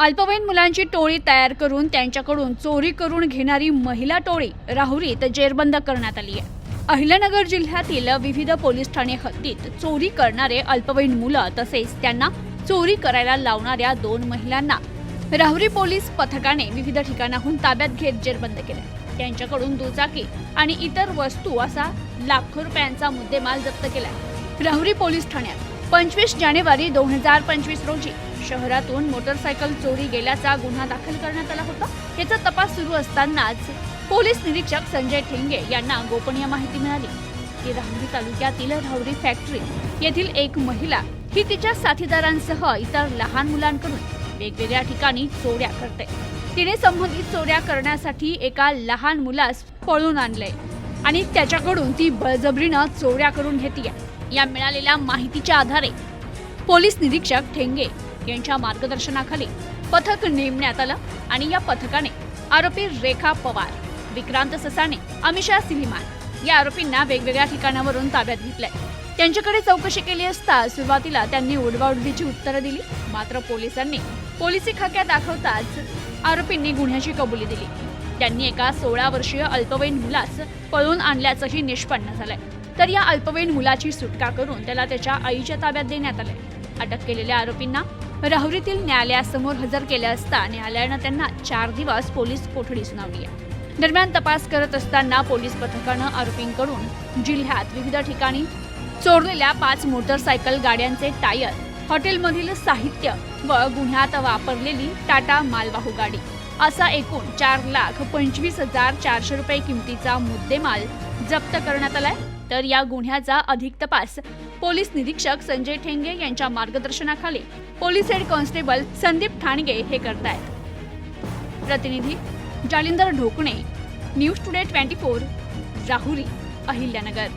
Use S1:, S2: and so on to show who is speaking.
S1: अल्पवयीन मुलांची टोळी तयार करून त्यांच्याकडून चोरी करून घेणारी महिला टोळी राहुरीत जेरबंद करण्यात आली आहे. अहिल्यानगर जिल्ह्यातील विविध पोलीस ठाणे हद्दीत चोरी करणारे अल्पवयीन मुलं तसेच त्यांना चोरी करायला लावणाऱ्या दोन महिलांना राहुरी पोलीस पथकाने विविध ठिकाणाहून ताब्यात घेत जेरबंद केले. त्यांच्याकडून दुचाकी आणि इतर वस्तू असा लाखो रुपयांचा मुद्देमाल जप्त केला राहुरी पोलीस ठाण्यात पंचवीस जानेवारी दोन हजार पंचवीस रोजी शहरातून मोटरसायकल चोरी गेल्याचा गुन्हा दाखल करण्यात आला होता. याचा तपास सुरू असतानाच पोलीस निरीक्षक संजय ठेंगे यांना गोपनीय माहिती मिळाली. की राहुरी तालुक्यातील राहुरी फॅक्टरी येथील एक महिला ही तिच्या साथीदारांसह इतर लहान मुलांकडून वेगवेगळ्या ठिकाणी चोऱ्या करते. तिने संबंधित चोऱ्या करण्यासाठी एका लहान मुलास पळून आणले आणि त्याच्याकडून ती बळजबरीनं चोऱ्या करून घेते या मिळालेल्या माहितीच्या आधारे पोलीस निरीक्षक ठेंगे यांच्या मार्गदर्शनाखाली पथक नेमण्यात आलं आणि या पथकाने आरोपी रेखा पवार विक्रांत ससाणे अमिषा सिलिमान या आरोपींना वेगवेगळ्या ठिकाणावरून ताब्यात घेतलंय. त्यांच्याकडे चौकशी केली असता सुरुवातीला त्यांनी उडवाउडवीची उत्तरं दिली. मात्र पोलिसांनी पोलिसी खाक्या दाखवताच आरोपींनी गुन्ह्याची कबुली दिली. त्यांनी एका सोळा वर्षीय अल्पवयीन मुलास पळून आणल्याचंही निष्पन्न झालंय. तर या अल्पवयीन मुलाची सुटका करून त्याला त्याच्या आईच्या ताब्यात देण्यात आले. अटक केलेल्या आरोपींना राहुरीतील न्यायालयासमोर हजर केले असता न्यायालयानं त्यांना चार दिवस पोलीस कोठडी सुनावली आहे. दरम्यान तपास करत असताना पोलीस पथकानं आरोपींकडून जिल्ह्यात विविध ठिकाणी चोरलेल्या पाच मोटरसायकल गाड्यांचे टायर हॉटेलमधील साहित्य व गुन्ह्यात वापरलेली टाटा मालवाहू गाडी. असा एकूण चार लाख पंचवीस हजार चारशे रुपये किमतीचा मुद्देमाल जप्त करण्यात आलाय. तर या गुन्ह्याचा अधिक तपास. पोलीस निरीक्षक संजय ठेंगे यांच्या मार्गदर्शनाखाली police head constable Sandeep Thanage हे करतायत. प्रतिनिधी Jalindar Dhokane news today twenty four Rahuri Ahilyanagar.